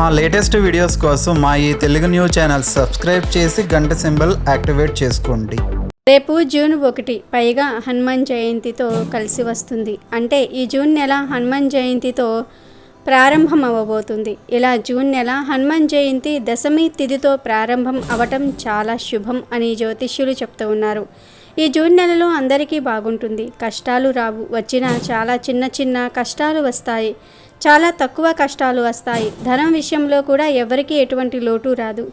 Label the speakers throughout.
Speaker 1: మా latest videos కోసం మా ఈ తెలుగు న్యూస్ ఛానల్ సబ్స్క్రైబ్ చేసి గంట సింబల్ యాక్టివేట్ చేసుకోండి.
Speaker 2: రేపు జూన్ ఒకటి పైగా హనుమాన్ జయంతితో కలిసి వస్తుంది. అంటే ఈ జూన్ నెల హనుమాన్ జయంతితో ప్రారంభం అవ్వబోతుంది ఇలా జూన్ నెల హనుమాన్ జయంతి దశమి తిథితో ప్రారంభం అవటం చాలా శుభం అని జ్యోతిష్యులు చెప్తూ ఉన్నారు. ఈ జూన్ నెలలో అందరికీ బాగుంటుంది. కష్టాలు రావు. వచ్చిన చాలా చిన్న చిన్న కష్టాలు వస్తాయి. చాలా తక్కువ కష్టాలు వస్తాయి. ధనం విషయంలో కూడా ఎవరికీ ఎటువంటి లోటు రాదు.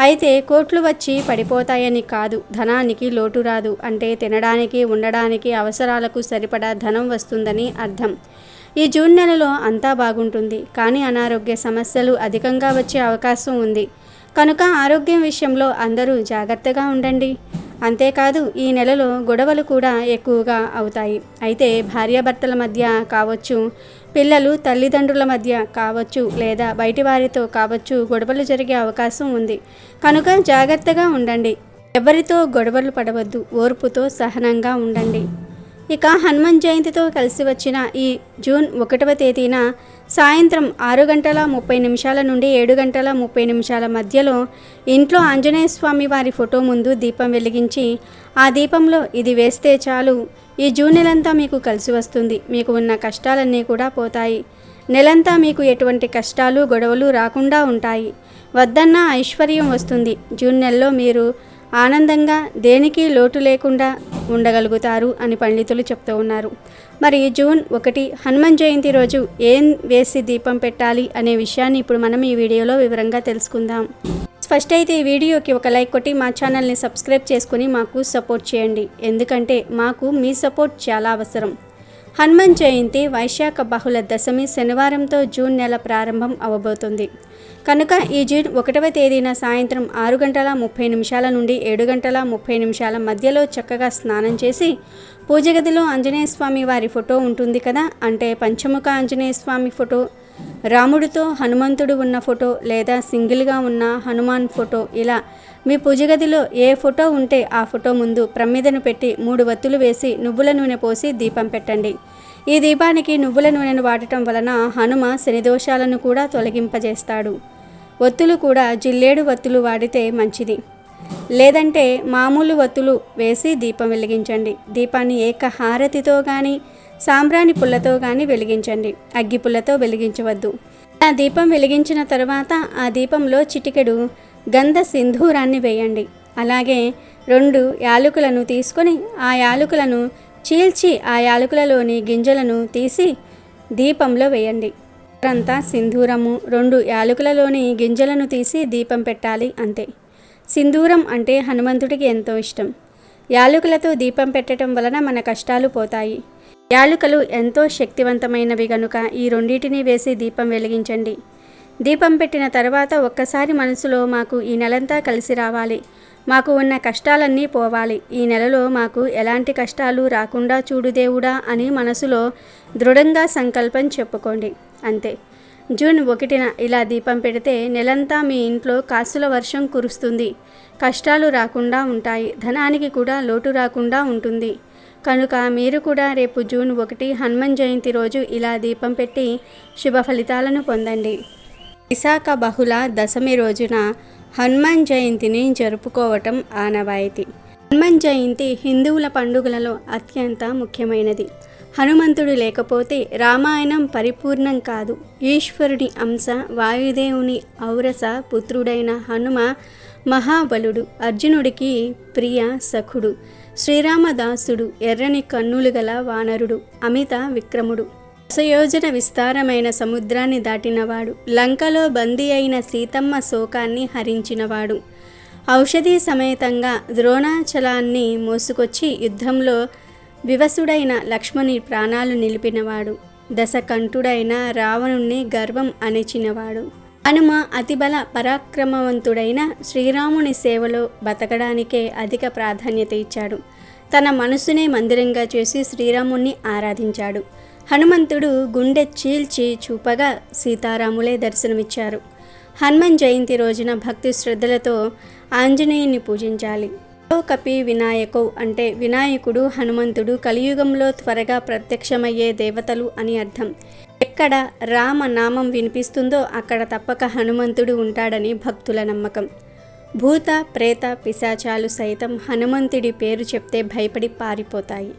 Speaker 2: అయితే కోట్లు వచ్చి పడిపోతాయని కాదు. ధనానికి లోటు రాదు. అంటే తినడానికి ఉండడానికి అవసరాలకు సరిపడా ధనం వస్తుందని అర్థం. ఈ జూన్ నెలలో అంతా బాగుంటుంది. కానీ అనారోగ్య సమస్యలు అధికంగా వచ్చే అవకాశం ఉంది. కనుక ఆరోగ్యం విషయంలో అందరూ జాగ్రత్తగా ఉండండి. అంతేకాదు ఈ నెలలో గొడవలు కూడా ఎక్కువగా అవుతాయి. అయితే భార్యాభర్తల మధ్య కావచ్చు పిల్లలు తల్లిదండ్రుల మధ్య కావచ్చు లేదా బయటి వారితో కావచ్చు గొడవలు జరిగే అవకాశం ఉంది. కనుక జాగ్రత్తగా ఉండండి. ఎవరితో గొడవలు పడవద్దు. ఓర్పుతో సహనంగా ఉండండి. ఇక హనుమాన్ జయంతితో కలిసి వచ్చిన ఈ జూన్ ఒకటవ తేదీన సాయంత్రం ఆరు గంటల ముప్పై నిమిషాల నుండి ఏడు గంటల ముప్పై నిమిషాల మధ్యలో ఇంట్లో ఆంజనేయ స్వామి వారి ఫోటో ముందు దీపం వెలిగించి ఆ దీపంలో ఇది వేస్తే చాలు. ఈ జూన్ నెలంతా మీకు కలిసి వస్తుంది. మీకు ఉన్న కష్టాలన్నీ కూడా పోతాయి. నెలంతా మీకు ఎటువంటి కష్టాలు గొడవలు రాకుండా ఉంటాయి. వద్దన్న ఐశ్వర్యం వస్తుంది. జూన్ నెలలో మీరు ఆనందంగా దేనికి లోటు లేకుండా ఉండగలుగుతారు అని పండితులు చెప్తూ ఉన్నారు. మరి జూన్ ఒకటి హనుమాన్ జయంతి రోజు ఏం వేసి దీపం పెట్టాలి అనే విషయాన్ని ఇప్పుడు మనం ఈ వీడియోలో వివరంగా తెలుసుకుందాం. ఫస్ట్ అయితే ఈ వీడియోకి ఒక లైక్ కొట్టి మా ఛానల్ని సబ్స్క్రైబ్ చేసుకుని మాకు సపోర్ట్ చేయండి. ఎందుకంటే మాకు మీ సపోర్ట్ చాలా అవసరం. హనుమాన్ జయంతి వైశాఖ బహుళ దశమి శనివారంతో జూన్ నెల ప్రారంభం అవబోతుంది. కనుక ఈ జూన్ ఒకటవ తేదీన సాయంత్రం ఆరు గంటల ముప్పై నిమిషాల నుండి ఏడు గంటల ముప్పై నిమిషాల మధ్యలో చక్కగా స్నానం చేసి పూజ గదిలో ఆంజనేయ స్వామి వారి ఫోటో ఉంటుంది కదా అంటే పంచముఖ ఆంజనేయ స్వామి ఫోటో రాముడితో హనుమంతుడు ఉన్న ఫోటో లేదా సింగిల్గా ఉన్న హనుమాన్ ఫోటో ఇలా మీ పూజగదిలో ఏ ఫోటో ఉంటే ఆ ఫోటో ముందు ప్రమిదను పెట్టి మూడు వత్తులు వేసి నువ్వుల నూనె పోసి దీపం పెట్టండి. ఈ దీపానికి నువ్వుల నూనెను వాడటం వలన హనుమ శనిదోషాలను కూడా తొలగింపజేస్తాడు. ఒత్తులు కూడా జిల్లేడు వత్తులు వాడితే మంచిది. లేదంటే మామూలు వత్తులు వేసి దీపం వెలిగించండి. దీపాన్ని ఏక హారతితో కానీ సాంబ్రాణి పుల్లతో కానీ వెలిగించండి. అగ్గి పుల్లతో వెలిగించవద్దు. ఆ దీపం వెలిగించిన తర్వాత ఆ దీపంలో చిటికెడు గంధ సింధూరాన్ని వేయండి. అలాగే రెండు యాలకులను తీసుకొని ఆ యాలకులను చీల్చి ఆ యాలకులలోని గింజలను తీసి దీపంలో వేయండి. అంతా సింధూరము రెండు యాలకులలోని గింజలను తీసి దీపం పెట్టాలి అంతే. సింధూరం అంటే హనుమంతుడికి ఎంతో ఇష్టం. యాలకులతో దీపం పెట్టడం వలన మన కష్టాలు పోతాయి. యాలుకలు ఎంతో శక్తివంతమైనవి గనుక ఈ రెండింటిని వేసి దీపం వెలిగించండి. దీపం పెట్టిన తర్వాత ఒక్కసారి మనసులో మాకు ఈ నెలంతా కలిసి రావాలి. మాకు ఉన్న కష్టాలన్నీ పోవాలి. ఈ నెలలో మాకు ఎలాంటి కష్టాలు రాకుండా చూడు దేవుడా అని మనసులో దృఢంగా సంకల్పం చెప్పుకోండి. అంతే. జూన్ ఒకటిన ఇలా దీపం పెడితే నెలంతా మీ ఇంట్లో కాసుల వర్షం కురుస్తుంది. కష్టాలు రాకుండా ఉంటాయి. ధనానికి కూడా లోటు రాకుండా ఉంటుంది. కనుక మీరు కూడా రేపు జూన్ ఒకటి హనుమాన్ జయంతి రోజు ఇలా దీపం పెట్టి శుభ ఫలితాలను పొందండి. విశాఖ బహుళ దశమి రోజున హనుమాన్ జయంతిని జరుపుకోవటం ఆనవాయితీ. హనుమాన్ జయంతి హిందువుల పండుగలలో అత్యంత ముఖ్యమైనది. హనుమంతుడు లేకపోతే రామాయణం పరిపూర్ణం కాదు. ఈశ్వరుని అంశ వాయుదేవుని ఔరస పుత్రుడైన హనుమ మహాబలుడు అర్జునుడికి ప్రియ సఖుడు. శ్రీరామదాసుడు ఎర్రని కన్నులు గల వానరుడు అమిత విక్రముడు. దశయోజన విస్తారమైన సముద్రాన్ని దాటినవాడు లంకలో బందీ అయిన సీతమ్మ శోకాన్ని హరించినవాడు. ఔషధి సమేతంగా ద్రోణాచలాన్ని మోసుకొచ్చి యుద్ధంలో వివసుడైన లక్ష్మణి ప్రాణాలు నిలిపినవాడు. దశకంఠుడైన రావణుణ్ణి గర్వం అణిచినవాడు. హనుమ అతిబల పరాక్రమవంతుడైన శ్రీరాముని సేవలో బతకడానికే అధిక ప్రాధాన్యత ఇచ్చాడు. తన మనసునే మందిరంగా చేసి శ్రీరాముణ్ణి ఆరాధించాడు. హనుమంతుడు గుండె చీల్చి చూపగా సీతారాములే దర్శనమిచ్చారు. హనుమన్ జయంతి రోజున భక్తి శ్రద్ధలతో ఆంజనేయుని పూజించాలి. కపి వినాయకో అంటే వినాయకుడు హనుమంతుడు కలియుగంలో త్వరగా ప్రత్యక్షమయ్యే దేవతలు అని అర్థం. ఎక్కడ రామ నామం వినిపిస్తుందో అక్కడ తప్పక హనుమంతుడు ఉంటాడని భక్తుల నమ్మకం. భూత ప్రేత పిశాచాలు సైతం హనుమంతుడి పేరు చెప్తే భయపడి పారిపోతాయి.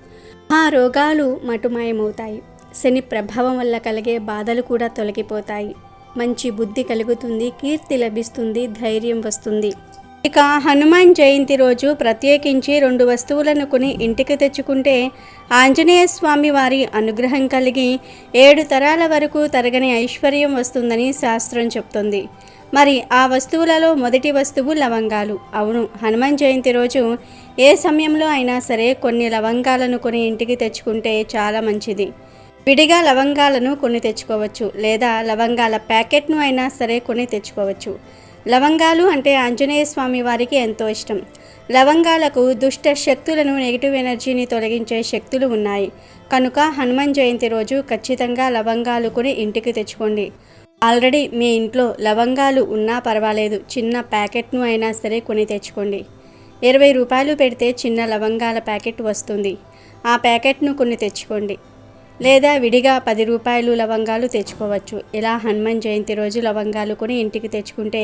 Speaker 2: ఆ రోగాలు మటుమాయమవుతాయి. శని ప్రభావం వల్ల కలిగే బాధలు కూడా తొలగిపోతాయి. మంచి బుద్ధి కలుగుతుంది కీర్తి లభిస్తుంది ధైర్యం వస్తుంది. ఇక హనుమాన్ జయంతి రోజు ప్రత్యేకించి రెండు వస్తువులను కొని ఇంటికి తెచ్చుకుంటే ఆంజనేయ స్వామి వారి అనుగ్రహం కలిగి ఏడు తరాల వరకు తరగని ఐశ్వర్యం వస్తుందని శాస్త్రం చెప్తుంది. మరి ఆ వస్తువులలో మొదటి వస్తువు లవంగాలు. అవును హనుమాన్ జయంతి రోజు ఏ సమయంలో అయినా సరే కొన్ని లవంగాలను కొని ఇంటికి తెచ్చుకుంటే చాలా మంచిది. విడిగా లవంగాలను కొని తెచ్చుకోవచ్చు లేదా లవంగాల ప్యాకెట్ను అయినా సరే కొని తెచ్చుకోవచ్చు. లవంగాలు అంటే ఆంజనేయ స్వామి వారికి ఎంతో ఇష్టం. లవంగాలకు దుష్ట శక్తులను నెగిటివ్ ఎనర్జీని తొలగించే శక్తులు ఉన్నాయి. కనుక హనుమాన్ జయంతి రోజు ఖచ్చితంగా లవంగాలు కొని ఇంటికి తెచ్చుకోండి. ఆల్రెడీ మీ ఇంట్లో లవంగాలు ఉన్నా పర్వాలేదు చిన్న ప్యాకెట్ను అయినా సరే కొని తెచ్చుకోండి. ఇరవై రూపాయలు పెడితే చిన్న లవంగాల ప్యాకెట్ వస్తుంది. ఆ ప్యాకెట్ను కొన్ని తెచ్చుకోండి. లేదా విడిగా పది రూపాయలు లవంగాలు తెచ్చుకోవచ్చు. ఇలా హనుమాన్ జయంతి రోజు లవంగాలు కొని ఇంటికి తెచ్చుకుంటే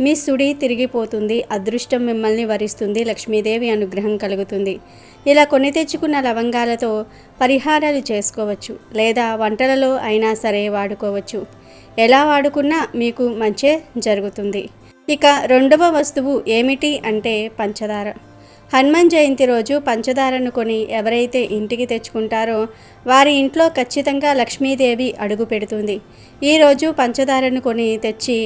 Speaker 2: మీ సుడి తిరిగిపోతుంది అదృష్టం మిమ్మల్ని వరిస్తుంది లక్ష్మీదేవి అనుగ్రహం కలుగుతుంది. ఇలా కొని తెచ్చుకున్న లవంగాలతో పరిహారాలు చేసుకోవచ్చు లేదా వంటలలో అయినా సరే వాడుకోవచ్చు. ఎలా వాడుకున్నా మీకు మంచే జరుగుతుంది. ఇక రెండవ వస్తువు ఏమిటి అంటే పంచదార. హనుమాన్ జయంతి రోజు పంచదారను కొని ఎవరైతే ఇంటికి తెచ్చుకుంటారో వారి ఇంట్లో ఖచ్చితంగా లక్ష్మీదేవి అడుగు పెడుతుంది. ఈరోజు పంచదారను కొని తెచ్చి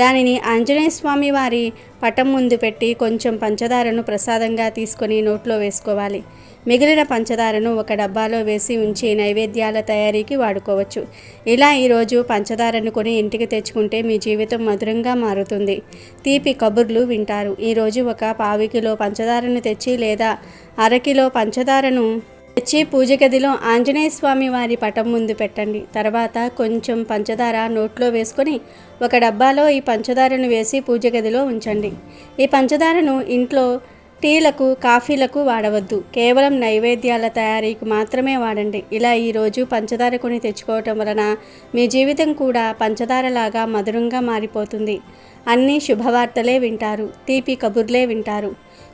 Speaker 2: దానిని ఆంజనేయ స్వామి వారి పటం ముందు పెట్టి కొంచెం పంచదారను ప్రసాదంగా తీసుకొని నోట్లో వేసుకోవాలి. మిగిలిన పంచదారను ఒక డబ్బాలో వేసి ఉంచి నైవేద్యాల తయారీకి వాడుకోవచ్చు. ఇలా ఈరోజు పంచదారను కొని ఇంటికి తెచ్చుకుంటే మీ జీవితం మధురంగా మారుతుంది. తీపి కబుర్లు వింటారు. ఈరోజు ఒక పావు కిలో పంచదారను తెచ్చి లేదా అరకిలో పంచదారను తెచ్చి పూజ గదిలో ఆంజనేయ స్వామి వారి పటం ముందు పెట్టండి. తర్వాత కొంచెం పంచదార నోట్లో వేసుకొని ఒక డబ్బాలో ఈ పంచదారను వేసి పూజ గదిలో ఉంచండి. ఈ పంచదారను ఇంట్లో టీలకు కాఫీలకు వాడవద్దు. కేవలం నైవేద్యాల తయారీకి మాత్రమే వాడండి. ఇలా ఈరోజు పంచదార కొని తెచ్చుకోవటం వలన మీ జీవితం కూడా పంచదారలాగా మధురంగా మారిపోతుంది. అన్ని శుభవార్తలే వింటారు. తీపి కబుర్లే వింటారు.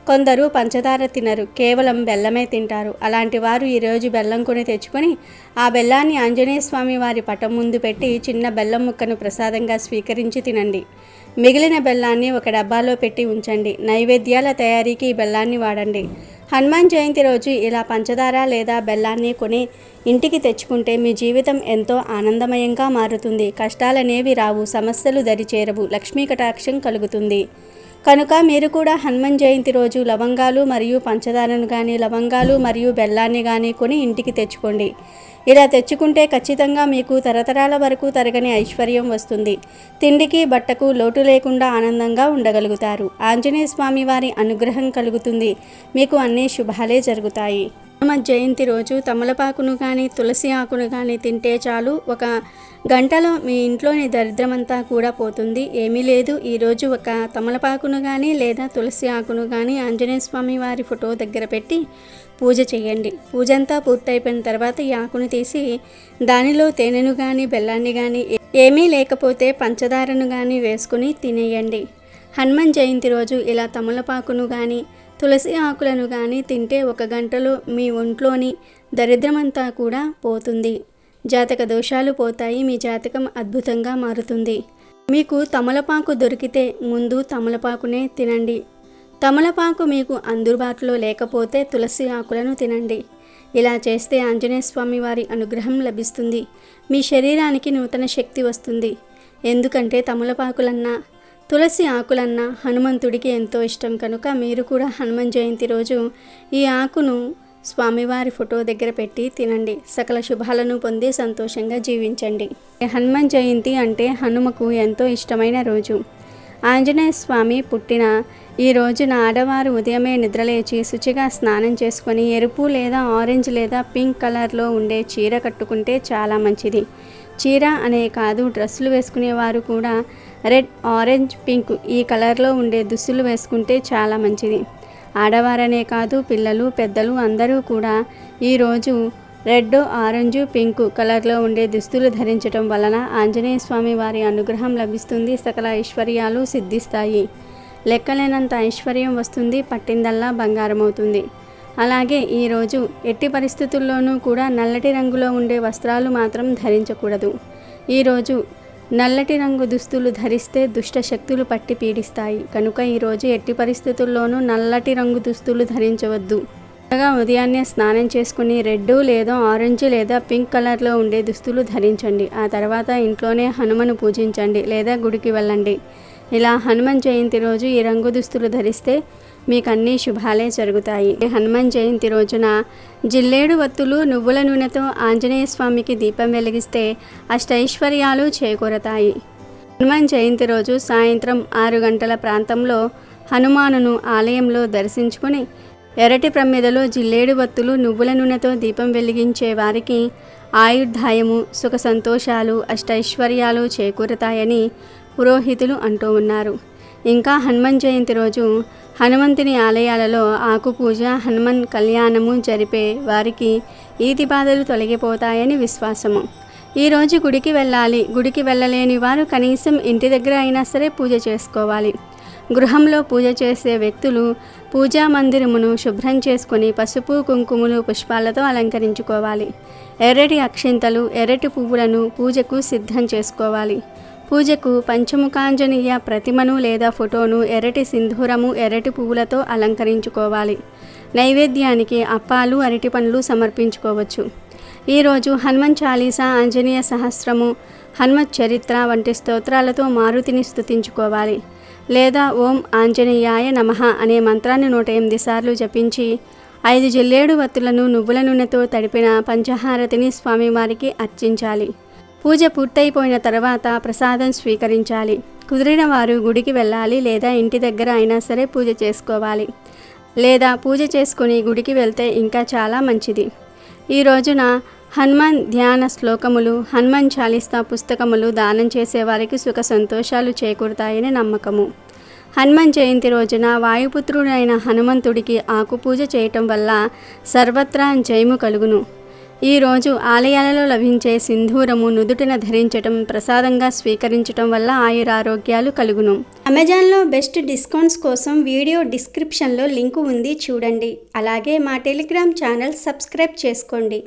Speaker 2: కొందరు పంచదార తినరు. కేవలం బెల్లమే తింటారు. అలాంటి వారు ఈరోజు బెల్లం కొని తెచ్చుకొని ఆ బెల్లాన్ని ఆంజనేయ స్వామి వారి పటం ముందు పెట్టి చిన్న బెల్లం ముక్కను ప్రసాదంగా స్వీకరించి తినండి. మిగిలిన బెల్లాన్ని ఒక డబ్బాలో పెట్టి ఉంచండి. నైవేద్యాల తయారీకి ఈ బెల్లాన్ని వాడండి. హనుమాన్ జయంతి రోజు ఇలా పంచదార లేదా బెల్లాన్ని కొని ఇంటికి తెచ్చుకుంటే మీ జీవితం ఎంతో ఆనందమయంగా మారుతుంది. కష్టాలనేవి రావు సమస్యలు దరిచేరవు లక్ష్మీ కటాక్షం కలుగుతుంది. కనుక మీరు కూడా హనుమాన్ జయంతి రోజు లవంగాలు మరియు పంచదారను కానీ లవంగాలు మరియు బెల్లాన్ని కానీ కొని ఇంటికి తెచ్చుకోండి. ఇలా తెచ్చుకుంటే ఖచ్చితంగా మీకు తరతరాల వరకు తరగని ఐశ్వర్యం వస్తుంది. తిండికి బట్టకు లోటు లేకుండా ఆనందంగా ఉండగలుగుతారు. ఆంజనేయ స్వామి వారి అనుగ్రహం కలుగుతుంది. మీకు అన్ని శుభాలే జరుగుతాయి. హనుమ జయంతి రోజు తమలపాకును కానీ తులసి ఆకును కానీ తింటే చాలు. ఒక గంటలో మీ ఇంట్లోని దరిద్రమంతా కూడా పోతుంది. ఏమీ లేదు. ఈరోజు ఒక తమలపాకును కానీ లేదా తులసి ఆకును కానీ ఆంజనేయ స్వామి వారి ఫోటో దగ్గర పెట్టి పూజ చేయండి. పూజ అంతా పూర్తయిపోయిన తర్వాత ఈ ఆకును తీసి దానిలో తేనెను కానీ బెల్లాన్ని కానీ ఏమీ లేకపోతే పంచదారను కానీ వేసుకుని తినేయండి. హనుమాన్ జయంతి రోజు ఇలా తమలపాకును కానీ తులసి ఆకులను కానీ తింటే ఒక గంటలో మీ ఒంట్లోని దరిద్రమంతా కూడా పోతుంది. జాతక దోషాలు పోతాయి మీ జాతకం అద్భుతంగా మారుతుంది. మీకు తమలపాకు దొరికితే ముందు తమలపాకునే తినండి. తమలపాకు మీకు అందుబాటులో లేకపోతే తులసి ఆకులను తినండి. ఇలా చేస్తే ఆంజనేయ స్వామి వారి అనుగ్రహం లభిస్తుంది. మీ శరీరానికి నూతన శక్తి వస్తుంది. ఎందుకంటే తమలపాకులన్నా తులసి ఆకులన్న హనుమంతుడికి ఎంతో ఇష్టం. కనుక మీరు కూడా హనుమాన్ జయంతి రోజు ఈ ఆకును స్వామివారి ఫోటో దగ్గర పెట్టి తినండి. సకల శుభాలను పొంది సంతోషంగా జీవించండి. హనుమాన్ జయంతి అంటే హనుమకు ఎంతో ఇష్టమైన రోజు. ఆంజనేయ స్వామి పుట్టిన ఈ రోజున ఆడవారు ఉదయమే నిద్రలేచి శుచిగా స్నానం చేసుకొని ఎరుపు లేదా ఆరెంజ్ లేదా పింక్ కలర్లో ఉండే చీర కట్టుకుంటే చాలా మంచిది. చీర అనే కాదు డ్రెస్సులు వేసుకునేవారు కూడా రెడ్ ఆరెంజ్ పింక్ ఈ కలర్లో ఉండే దుస్తులు వేసుకుంటే చాలా మంచిది. ఆడవారనే కాదు పిల్లలు పెద్దలు అందరూ కూడా ఈరోజు రెడ్ ఆరెంజ్ పింక్ కలర్లో ఉండే దుస్తులు ధరించటం వలన ఆంజనేయ స్వామి వారి అనుగ్రహం లభిస్తుంది సకల ఐశ్వర్యాలు సిద్ధిస్తాయి. లెక్కలేనంత ఐశ్వర్యం వస్తుంది పట్టిందల్లా బంగారం అవుతుంది అలాగే ఈరోజు ఎట్టి పరిస్థితుల్లోనూ కూడా నల్లటి రంగులో ఉండే వస్త్రాలు మాత్రం ధరించకూడదు. ఈరోజు నల్లటి రంగు దుస్తులు ధరిస్తే దుష్ట శక్తులు పట్టి పీడిస్తాయి. కనుక ఈరోజు ఎట్టి పరిస్థితుల్లోనూ నల్లటి రంగు దుస్తులు ధరించవద్దు. త్వరగా ఉదయాన్నే స్నానం చేసుకుని రెడ్ లేదా ఆరెంజ్ లేదా పింక్ కలర్లో ఉండే దుస్తులు ధరించండి. ఆ తర్వాత ఇంట్లోనే హనుమను పూజించండి లేదా గుడికి వెళ్ళండి. ఇలా హనుమాన్ జయంతి రోజు ఈ రంగు దుస్తులు ధరిస్తే మీకు అన్ని శుభాలే జరుగుతాయి. హనుమాన్ జయంతి రోజున జిల్లేడు వత్తులు నువ్వుల నూనెతో ఆంజనేయ స్వామికి దీపం వెలిగిస్తే అష్టైశ్వర్యాలు చేకూరతాయి. హనుమాన్ జయంతి రోజు సాయంత్రం ఆరు గంటల ప్రాంతంలో హనుమానును ఆలయంలో దర్శించుకుని ఎర్రటి ప్రమిదలో జిల్లేడు వత్తులు నువ్వుల నూనెతో దీపం వెలిగించే వారికి ఆయుర్ధాయము సుఖ సంతోషాలు అష్టైశ్వర్యాలు చేకూరుతాయని పురోహితులు అంటూ ఉన్నారు. ఇంకా హనుమాన్ జయంతి రోజు హనుమంతుని ఆలయాలలో ఆకు పూజ హనుమన్ కళ్యాణము జరిపే వారికి ఈతి బాధలు తొలగిపోతాయని విశ్వాసము. ఈరోజు గుడికి వెళ్ళాలి. గుడికి వెళ్ళలేని వారు కనీసం ఇంటి దగ్గర అయినా సరే పూజ చేసుకోవాలి. గృహంలో పూజ చేసే వ్యక్తులు పూజా మందిరమును శుభ్రం చేసుకొని పసుపు కుంకుమలు పుష్పాలతో అలంకరించుకోవాలి. ఎర్రటి అక్షింతలు ఎర్రటి పువ్వులను పూజకు సిద్ధం చేసుకోవాలి. పూజకు పంచముఖాంజనేయ ప్రతిమను లేదా ఫోటోను ఎర్రటి సింధూరము ఎర్రటి పువ్వులతో అలంకరించుకోవాలి. నైవేద్యానికి అప్పాలు అరటి పండ్లు సమర్పించుకోవచ్చు. ఈరోజు హనుమన్ చాలీసా ఆంజనేయ సహస్రము హనుమత్ చరిత్ర వంటి స్తోత్రాలతో మారుతిని స్థుతించుకోవాలి లేదా ఓం ఆంజనేయాయ నమః అనే మంత్రాన్ని నూట ఎనిమిది సార్లు జపించి ఐదు జిల్లేడు వత్తులను నువ్వుల నూనెతో తడిపిన పంచహారతిని స్వామివారికి అర్చించాలి. పూజ పూర్తయిపోయిన తర్వాత ప్రసాదం స్వీకరించాలి. కుదిరిన వారు గుడికి వెళ్ళాలి లేదా ఇంటి దగ్గర అయినా సరే పూజ చేసుకోవాలి. లేదా పూజ చేసుకుని గుడికి వెళ్తే ఇంకా చాలా మంచిది. ఈ రోజున హనుమాన్ ధ్యాన శ్లోకములు హనుమాన్ చాలిస్తా పుస్తకములు దానం చేసేవారికి సుఖ సంతోషాలు చేకూరుతాయని నమ్మకము. హనుమాన్ జయంతి రోజున వాయుపుత్రుడైన హనుమంతుడికి ఆకుపూజ చేయటం వల్ల సర్వత్రా జయము కలుగును. ఈరోజు ఆలయాలలో లభించే సింధూరము నుదుటిన ధరించటం ప్రసాదంగా స్వీకరించటం వల్ల ఆయురారోగ్యాలు కలుగును. అమెజాన్లో బెస్ట్ డిస్కౌంట్స్ కోసం వీడియో డిస్క్రిప్షన్లో లింకు ఉంది చూడండి. అలాగే మా టెలిగ్రామ్ ఛానల్ సబ్స్క్రైబ్ చేసుకోండి.